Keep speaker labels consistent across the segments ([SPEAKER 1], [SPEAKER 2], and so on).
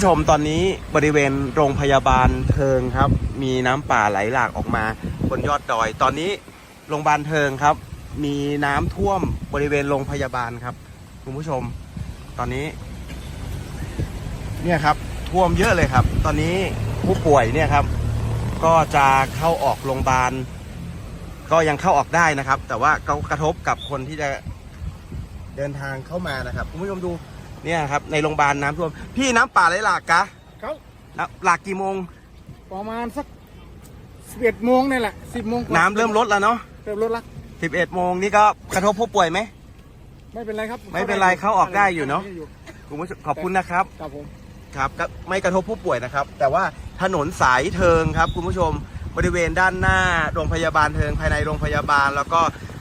[SPEAKER 1] ผู้ชมตอนนี้บริเวณโรงพยาบาลเทิงครับ มีน้ำป่าไหลหลากออกมาบนยอดดอย ตอนนี้โรงพยาบาลเทิงครับ มีน้ำท่วมบริเวณโรงพยาบาลครับ คุณผู้ชม ตอนนี้ เนี่ยครับท่วมเยอะเลยครับ ตอนนี้ผู้ป่วยเนี่ยครับ ก็จะเข้าออกโรงพยาบาล ก็ยังเข้าออกได้นะครับ แต่ว่าก็กระทบกับคนที่จะเดินทางเข้ามานะครับ คุณผู้ชมดู เนี่ยครับในโรงพยาบาลน้ำท่วม พี่น้ำป่าไหลหลากกะ
[SPEAKER 2] เขา
[SPEAKER 1] น้ำหลากกี่โมง
[SPEAKER 2] ประมาณสักสิบเอ็ดโมงนี่แหละสิบโมงกว่า
[SPEAKER 1] น้ำเริ่มลดแล้วเนาะ
[SPEAKER 2] เริ่มลดละ
[SPEAKER 1] 11โมงนี่ก็กระทบผู้ป่วยไหม
[SPEAKER 2] ไม่เป็นไรครับ
[SPEAKER 1] ไม่เป็นไรเข้าออกได้อยู่เนอะ
[SPEAKER 2] ข้
[SPEAKER 1] คุณผู้ชมขอบคุณนะครับ
[SPEAKER 2] ครับผม
[SPEAKER 1] ครับก็ไม่กระทบผู้ป่วยนะครับ แต่ว่าถนนสายเทิงครับ คุณผู้ชมบริเวณด้านหน้าโรงพยาบาลเทิงภายในโรงพยาบาล แล้วก็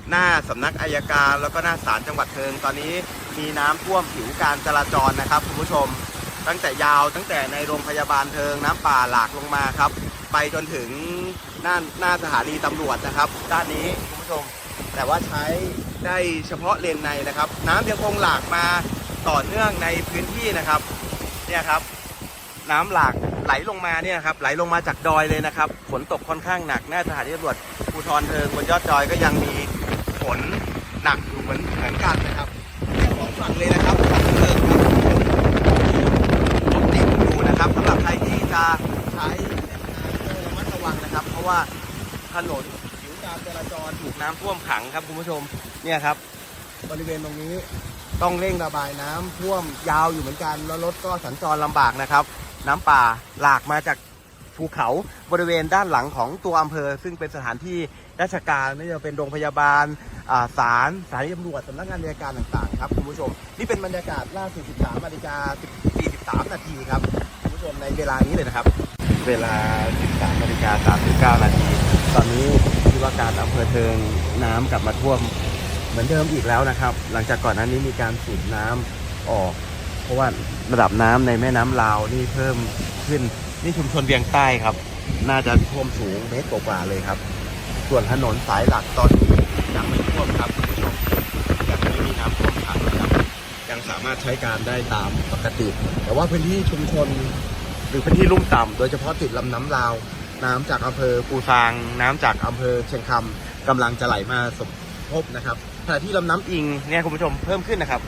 [SPEAKER 1] หน้าสำนักอายการ แล้วก็หน้าศาลจังหวัดเทิงตอนนี้มีน้ำท่วมผิวการจราจรนะครับคุณผู้ชม ตั้งแต่ยาวตั้งแต่ในโรงพยาบาลเทิงน้ำป่าหลากลงมาครับ ไปจนถึงหน้าหน้าสถานีตำรวจนะครับ ด้านนี้คุณผู้ชม แต่ว่าใช้ได้เฉพาะเลนในนะครับ น้ำยังคงหลากมาต่อเนื่องในพื้นที่นะครับเนี่ยครับน้ำหลากไหลลงมาเนี่ยครับไหลลงมาจากดอยเลยนะครับฝนตกค่อนข้างหนักหน้าสถานีตำรวจภูธรเทิงบนยอดดอยก็ยังมี นหนักอยู่เหมือนเหมือนกันนะครับเนี่ยสองฝั่งเลยนะครับฝั่งเทิงครับรถติดอยู่นะครับสำหรับใครที่จะใช้ระมัดระวังนะครับ เพราะว่าถนนผิวการจราจรถูกน้ำท่วมขังครับคุณผู้ชมเนี่ยครับ บริเวณตรงนี้ต้องเร่งระบายน้ำท่วมยาวอยู่เหมือนกันแล้วรถก็สัญจรลำบากนะครับ น้ำป่าหลากมาจาก ภูเขาบริเวณด้านหลังของตัวอำเภอ ซึ่งเป็นสถานที่ราชการไม่ว่าจะเป็นโรงพยาบาลอ่าศาลสถานีตำรวจสำนักงานอัยการต่างๆครับคุณผู้ชม นี่เป็นบรรยากาศล่าสุด 13นาฬิกา43นาทีครับคุณผู้ชมในเวลานี้เลยนะครับ เวลา 13นาฬิกา39นาทีตอนนี้ที่ว่าการอำเภอเทิงน้ำกลับมาท่วมเหมือนเดิมอีกแล้วนะครับ หลังจากก่อนหน้านี้มีการสูบน้ำออก เพราะว่าระดับน้ำในแม่น้ำลาวนี่เพิ่มขึ้น นี่ชุมชนเวียงใต้ครับ น่าจะท่วมสูงเมตรกว่าเลยครับ ส่วนถนนสายหลักตอนนี้ยังไม่ท่วมครับคุณผู้ชมยังไม่มีน้ำท่วมขังนะครับ ยังสามารถใช้การได้ตามปกติ แต่ว่าพื้นที่ชุมชนหรือพื้นที่ลุ่มต่ำโดยเฉพาะติดลำน้ำลาว น้ำจากอำเภอปูซาง น้ำจากอำเภอเชียงคำกำลังจะไหลมาสมทบนะครับขณะที่ลำน้ำอิงเนี่ยคุณผู้ชมเพิ่มขึ้นนะครับ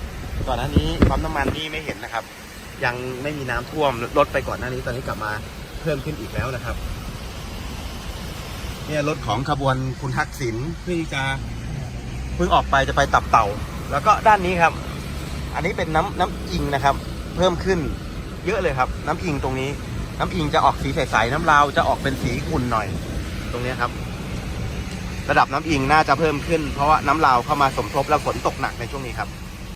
[SPEAKER 1] ก่อนหน้านี้ปั๊มน้ำมันนี่ไม่เห็นนะครับ ยังไม่มีน้ำท่วมลดไปก่อนหน้านี้ ตอนนี้กลับมาเพิ่มขึ้นอีกแล้วนะครับ เนี่ยรถของขบวนคุณทักษิณเพิ่งจะเพิ่งออกไปจะไปตับเต่า แล้วก็ด้านนี้ครับ อันนี้เป็นน้ำน้ำอิงนะครับ เพิ่มขึ้นเยอะเลยครับ น้ำอิงตรงนี้ น้ำอิงจะออกสีใสๆน้ำลาวจะออกเป็นสีขุ่นหน่อย ตรงนี้ครับ ระดับน้ำอิงน่าจะเพิ่มขึ้น เพราะว่าน้ำลาวเข้ามาสมทบแล้วฝนตกหนักในช่วงนี้ครับ